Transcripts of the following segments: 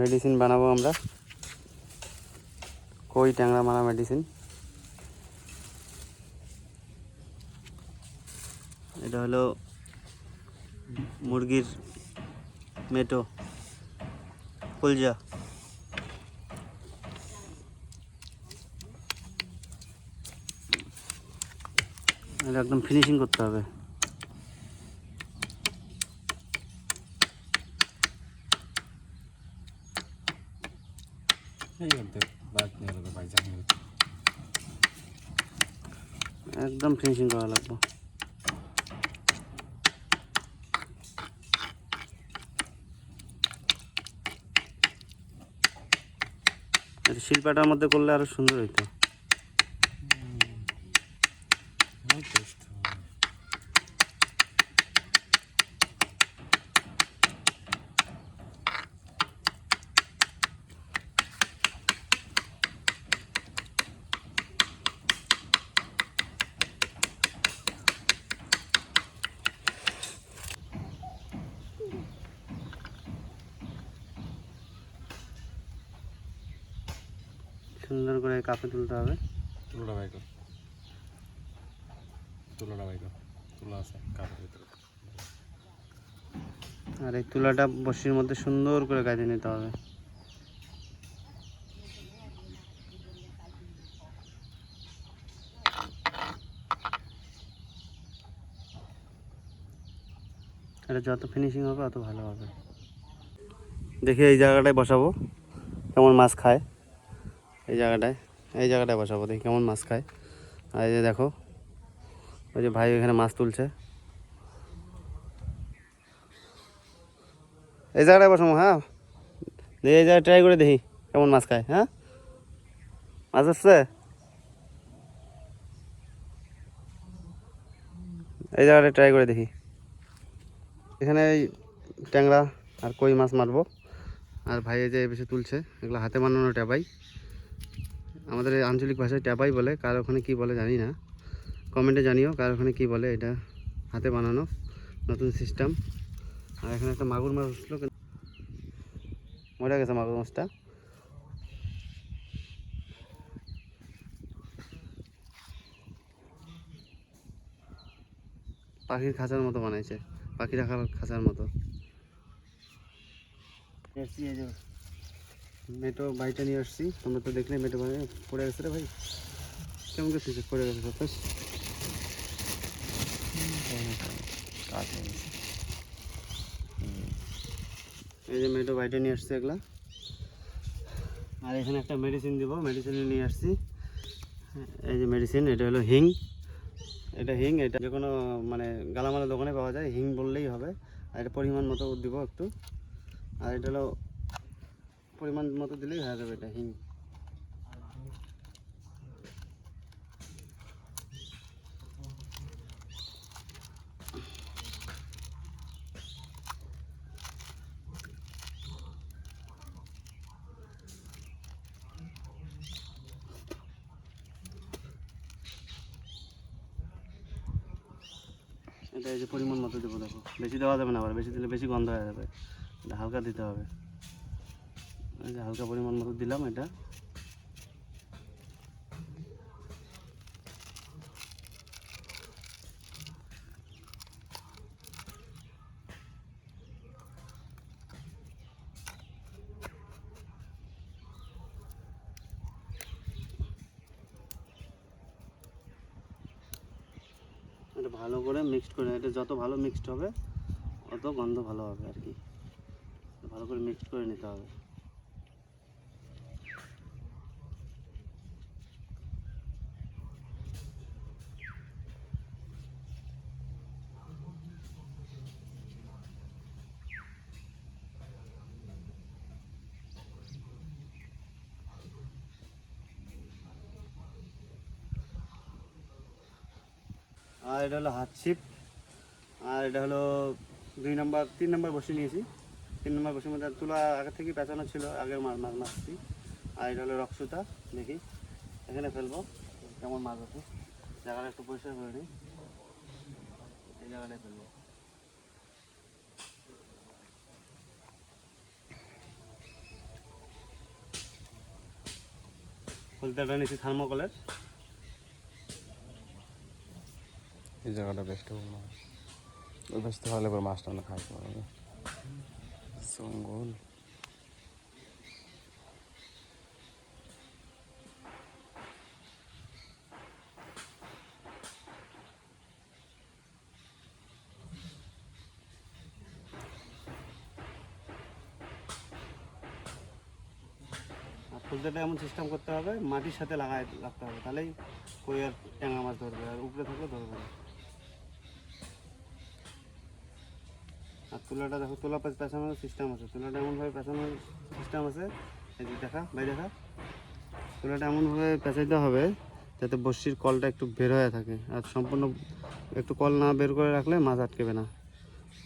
Medicine বানাবো আমরা। কই ট্যাংরা মারা মেডিসিন? এটা হলো মুরগির মেটো কলজা এটা একদম ফিনিশিং করতে হবে এই অর্ধেক বাদ নিয়ে গেল ভাই জানিয়ে একদম ফিনিশিং করা লাগবে। শিল্পাটার মধ্যে করলে আরও সুন্দর হইতো। সুন্দর করে কাপে তুলতে হবে। তুলোটা ভাই কর তুলোটা ভাই কর তুলো আছে কাপের ভিতরে। আর এই তুলাটা বসির মধ্যে সুন্দর করে গাঁথে নিতে হবে। এটা যত ফিনিশিং হবে অত ভালো হবে। দেখি এই জায়গাটায় বসাবো কেমন মাছ খায়। এই জায়গাটায় এই জায়গাটায় বসাবো, দেখি কেমন মাছ খায়। আর এই যে দেখো, ওই যে ভাই এখানে মাছ তুলছে। এই জায়গাটায় বসাবো হ্যাঁ? এই জায়গায় ট্রাই করে দেখি কেমন মাছ খায় হ্যাঁ? মাছ আসছে? এই জায়গাটায় ট্রাই করে দেখি। এখানে এই ট্যাংরা আর কই মাছ মারবো। আর ভাই যে বেশি তুলছে, এগুলো হাতে বানানো ট্যাপাই আমাদের আঞ্চলিক ভাষায় ট্যাপাই বলে, কার ওখানে কী বলে জানি না। কমেন্টে জানিও কার ওখানে কী বলে, এটা হাতে বানানো নতুন সিস্টেম আর এখানে একটা মাগুর মাছ উঠল মরে গেছে মাগুর মাছটা। পাখির খাঁচার মতো বানাইছে পাখি রাখার খাঁচার মতো। মেটো বাইটা নিয়ে আসছি। তোমরা তো দেখলে মেটো বানিয়ে পড়ে গেছে রে ভাই। কেমন গেছিস পড়ে গেছে সব এই যে মেটো বাইটে নিয়ে আসছি এগুলা। আর এখানে একটা মেডিসিন দিব মেডিসিন নিয়ে আসছি। এই যে মেডিসিন এটা হলো হিং। এটা হিং, এটা যে কোনো মানে গালামালা দোকানে পাওয়া যায়। হিং বললেই হবে। আর এটা পরিমাণ মতো দিব একটু। আর এটা হলো পরিমাণ মতো দিলেই হয়ে যাবে এটা হিং। এটা এই যে পরিমাণ মতো দেবো দেখো। বেশি দেওয়া যাবে না আবার, বেশি দিলে বেশি গন্ধ হয়ে যাবে। হালকা দিতে হবে। হালকা পরিমাণ মতো দিলাম এটা। এটা ভালো করে মিক্সড করে এটা যত ভালো মিক্সড হবে, অত গন্ধ ভালো হবে আর কি। ভালো করে মিক্সড করে নিতে হবে। আর এটা হলো হাত ছিপ আর এটা হলো দুই নম্বর, তিন নম্বর বসে নিয়েছি। তিন নম্বর বসে মধ্যে তুলা আগে থেকে পেঁচানো ছিল, আগের মাছ মাছ মাছটি আর এটা হলো রক্সুতা দেখি। এখানে ফেলব, কেমন মাছ আছে। জায়গাটা একটু পরিষ্কার করে নিই এই জায়গাটাই ফেলব। হলদাটা নিয়েছি থার্মোকলের। এই জায়গাটা বেস্ট হবে না ওই বেশ তাহলে এবার মাছটা না খাইতে পারবে সঙ্গল আর ফুলতাটা এমন সিস্টেম করতে হবে, মাটির সাথে লাগায় রাখতে হবে, তাহলেই কই আর ট্যাংরা মাছ ধরবে, আর উপরে থাকলে ধরবে না। আর তুলাটা দেখো, তুলা পে- পেঁচানোর সিস্টেম আছে। তুলাটা এমনভাবে পেঁচানোর সিস্টেম আছে। এই যে দেখা, ভাই দেখা। তুলাটা এমনভাবে পেঁচাইতে হবে যাতে বড়শির কলটা একটু বের হয়ে থাকে। আর সম্পূর্ণ একটু কল না বের করে রাখলে মাছ আটকেবে না।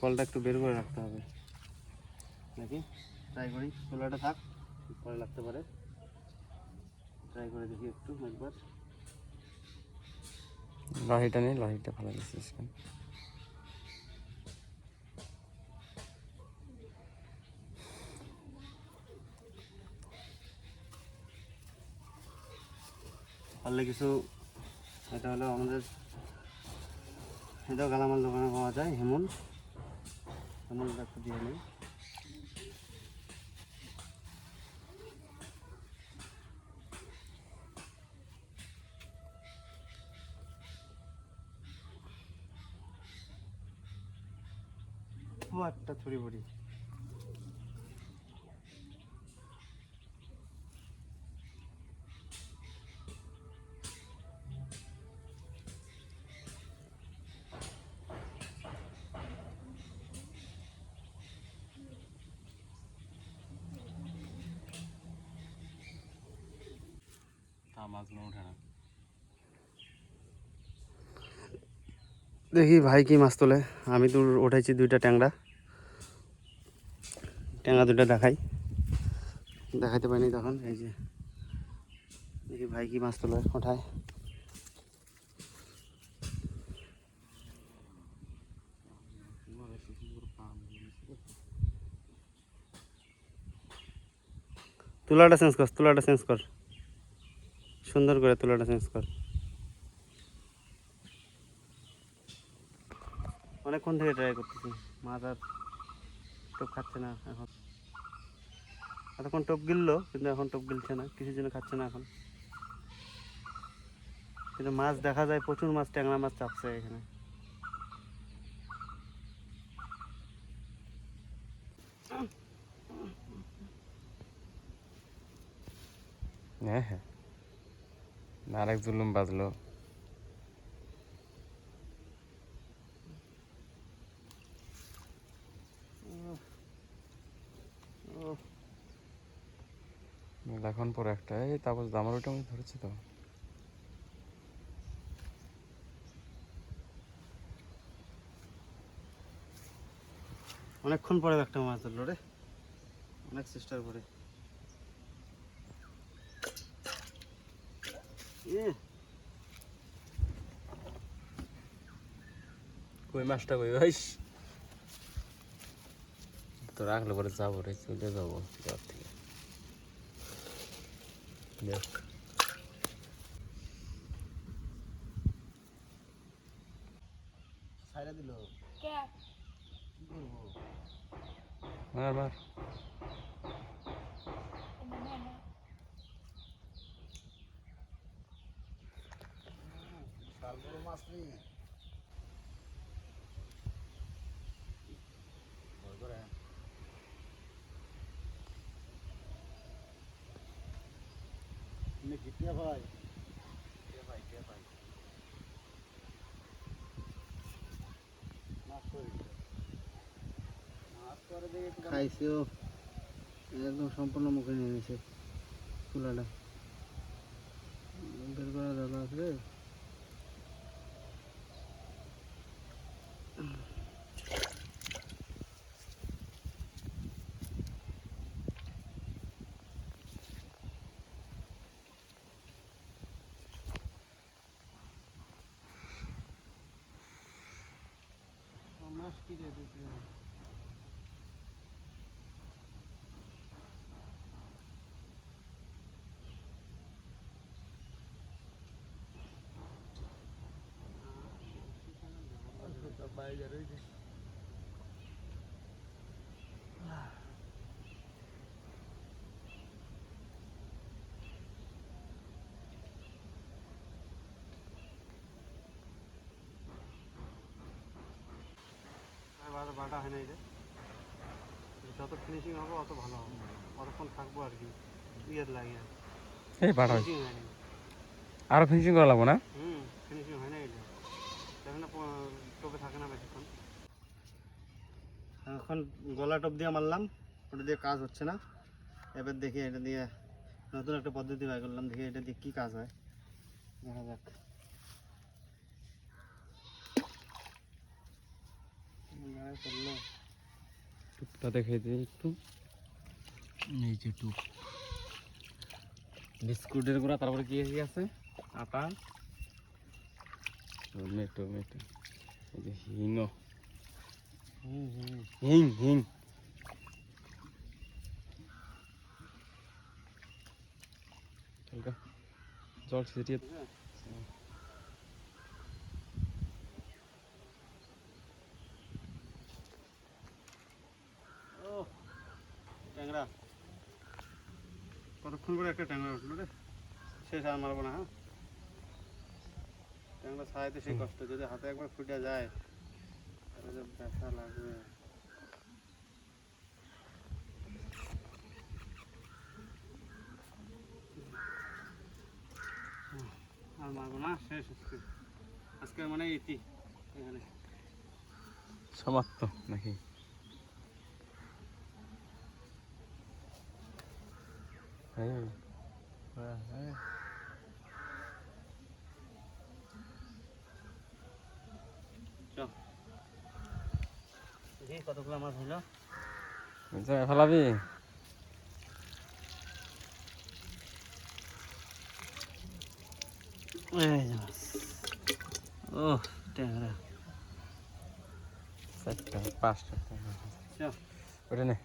কলটা একটু বের করে রাখতে হবে। নাকি ট্রাই করি। তুলাটা থাক, পরে লাগতে পারে। ট্রাই করে দেখি একটু, একবার। লাহিটা নেই লাহিটা ভালো দিচ্ছিস পারলে কিছু এটা হলো আমাদের এটাও গালামাল দোকানে পাওয়া যায়, হেমন। হেমুলটা একটু দিয়ে নেই। একটা ছড়ি বড়ি দেখি ভাই কি মাছ তোলে। আমি তো উঠাইছি দুইটা ট্যাংরা। ট্যাংরা দুইটা দেখাই। দেখাইতে পারিনি তখন, এই যে। দেখি ভাই কি মাছ তোলে ওঠায়। তুলাটা চেঞ্জ কর, তুলাটা চেঞ্জ কর। সুন্দর করে তুলাটা চেঞ্জ কর। অনেকক্ষণ থেকে ট্রাই করতেছি, মাছ আর টোপ খাচ্ছে না এখন। এতক্ষণ টোপ গিললো, কিন্তু এখন টোপ গিলছে না, কিছুর জন্য খাচ্ছে না এখন। কিন্তু মাছ দেখা যায়, প্রচুর মাছ, ট্যাংরা মাছ চাপছে এখানে। হ্যাঁ হ্যাঁ। আরেক জুলুম বাজলো। এখন পরে একটা। এই তারপর আমার ওইটা আমি ধরেছি তো। অনেকক্ষণ পরে একটা মাছ ধরলো রে। অনেক চেষ্টার পরে। কই মাছটা কই? ভাই তো রাখলে পরে যাব রে চলে যাব ঘর থেকে। দেখ। দিল। কি করব? মার মার না না ভয় করে। জিতিয়া ভাই। কে ভাই কে ভাই। মাছ করে মাছ করে দিয়ে খাইছেও। একদম সম্পূর্ণ মুখে নিয়ে নিছে। তুলাটা বের করা দাদা আছে पाँच की दे देते हैं। तो ज़रूरी বাটা বাটা হয় না এটা। যত ফিনিশিং হবে অত ভালো হবে। অতক্ষণ থাকব আর কি। ইয়ের লাগে আর। এই বাটা হয়নি। ফিনিশিং করা লাগবো না? হুম ফিনিশিং হয় না এটা। দেখেন না টোপে থাকে না বেশিক্ষণ। এখন গলা টপ দিয়ে মারলাম। ওটা দিয়ে কাজ হচ্ছে না। এবার দেখি এটা দিয়ে নতুন একটা পদ্ধতি বের করলাম। দেখি এটা দিয়ে কী কাজ হয়। দেখা যাক। গায়ে পড়ল। টুকটা দেখে দিই একটু। এই যে টুক বিস্কুটের গুঁড়া তারপরে কি আছে? আটা। টমেটো মেটো এই যে হিং হিং হিং। জল ছিটিয়ে ও ট্যাংরা কতক্ষণ করে একটা ট্যাংরা উঠল রে শেষ আর মারবো না হ্যাঁ ছাড়াইতে সেই কষ্ট যদি হাতে একবার ফুটে যায় তাহলে যে ব্যথা লাগবে। আর মারবো না শেষ আজকে আজকে মানে ইতি এখানে। সমাপ্ত নাকি? এই, হ্যাঁ, হ্যাঁ। কতগুলো মাছ জায়গায় ফেলাবি। ও ট্যাংরা। চারটা পাঁচটা। ওটা নে।